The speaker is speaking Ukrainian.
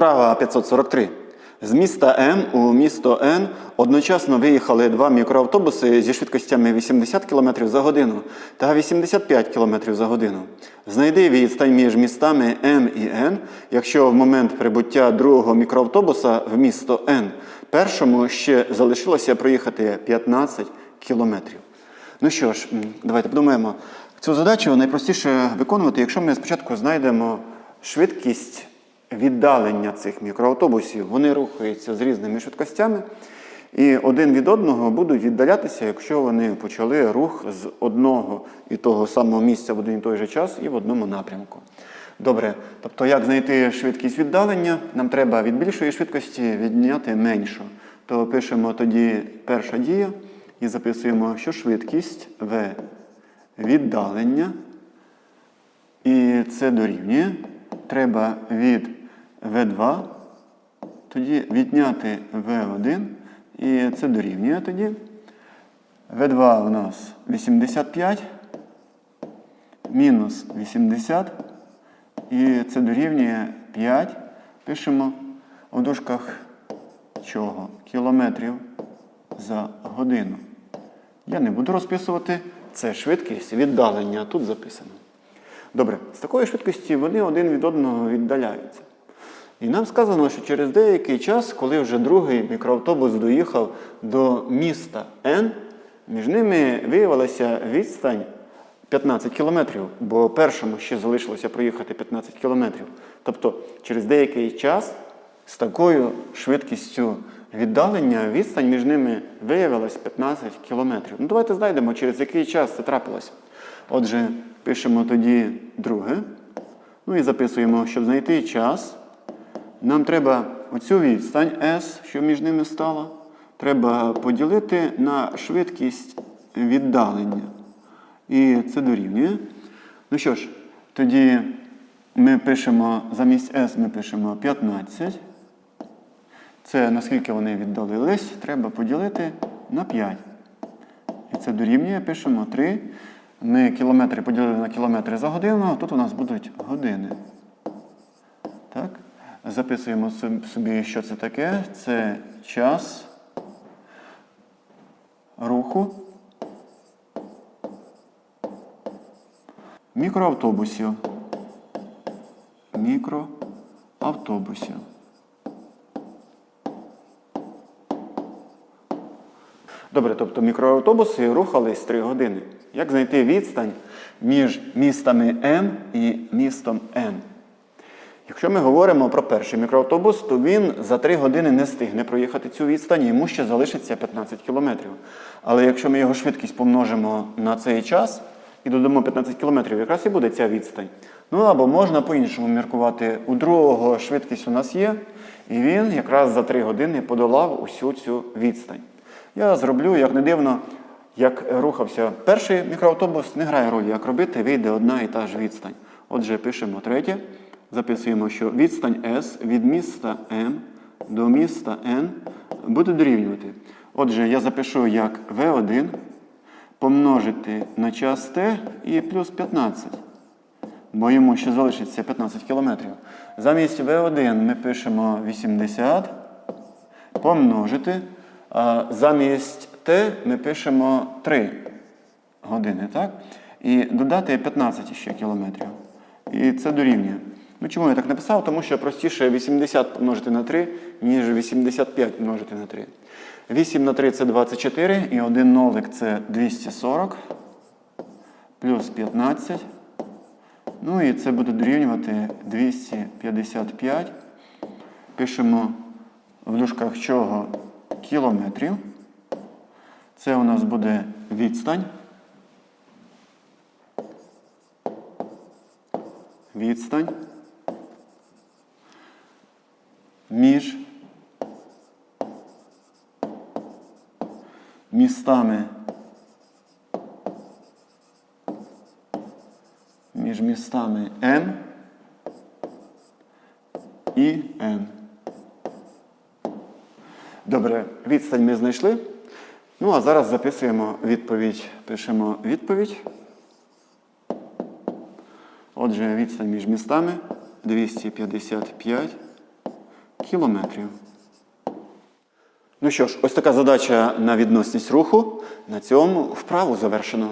Вправа 543. З міста М у місто Н одночасно виїхали два мікроавтобуси зі швидкостями 80 км за годину та 85 км за годину. Знайди відстань між містами М і Н, якщо в момент прибуття другого мікроавтобуса в місто Н першому ще залишилося проїхати 15 кілометрів. Ну що ж, давайте подумаємо. Цю задачу найпростіше виконувати, якщо ми спочатку знайдемо швидкість віддалення цих мікроавтобусів. Вони рухаються з різними швидкостями, і один від одного будуть віддалятися, якщо вони почали рух з одного і того самого місця в один і той же час і в одному напрямку. Добре, тобто, як знайти швидкість віддалення? Нам треба від більшої швидкості відняти меншу. То пишемо тоді перша дія і записуємо, що швидкість v віддалення. І це дорівнює. Треба від V2, тоді відняти V1, і це дорівнює тоді. V2 у нас 85, мінус 80, і це дорівнює 5. Пишемо у дужках чого? Кілометрів за годину. Я не буду розписувати. Це швидкість віддалення. Тут записано. Добре, з такої швидкості вони один від одного віддаляються. І нам сказано, що через деякий час, коли вже другий мікроавтобус доїхав до міста Н, між ними виявилася відстань 15 кілометрів, бо першому ще залишилося проїхати 15 кілометрів. Тобто через деякий час з такою швидкістю віддалення відстань між ними виявилась 15 кілометрів. Ну давайте знайдемо, через який час це трапилося. Отже, пишемо тоді друге. Ну і записуємо, щоб знайти час. Нам треба оцю відстань S, що між ними стала, треба поділити на швидкість віддалення. І це дорівнює. Ну що ж, тоді ми пишемо замість S ми пишемо 15. Це наскільки вони віддалились, треба поділити на 5. І це дорівнює, пишемо 3. Ми кілометри поділили на кілометри за годину, а тут у нас будуть години. Записуємо собі, що це таке. Це час руху мікроавтобусів. Мікроавтобусів. Добре, тобто мікроавтобуси рухались 3 години. Як знайти відстань між містами М і містом Н? Якщо ми говоримо про перший мікроавтобус, то він за 3 години не встигне проїхати цю відстань, йому ще залишиться 15 кілометрів. Але якщо ми його швидкість помножимо на цей час і додамо 15 кілометрів, якраз і буде ця відстань. Ну або можна по-іншому міркувати. У другого швидкість у нас є, і він якраз за 3 години подолав усю цю відстань. Я зроблю, як не дивно, як рухався перший мікроавтобус, не грає ролі, як робити, вийде одна і та ж відстань. Отже, пишемо третє. Записуємо, що відстань S від міста М до міста N буде дорівнювати. Отже, я запишу як V1 помножити на час T і плюс 15. Бо йому ще залишиться 15 кілометрів. Замість V1 ми пишемо 80 помножити. А замість Т ми пишемо 3 години, так? І додати 15 ще кілометрів. І це дорівнює. Ну чому я так написав? Тому що простіше 80 помножити на 3, ніж 85 помножити на 3. 8 на 3 це 24, і один нолик це 240, плюс 15. Ну і це буде дорівнювати 255. Пишемо в дужках чого кілометрів. Це у нас буде відстань. Відстань між містами. Між містами М і Н. Добре, відстань ми знайшли. Ну, а зараз записуємо відповідь. Пишемо відповідь. Отже, відстань між містами 255 кілометрів. Ну що ж, ось така задача на відносність руху. На цьому вправу завершено.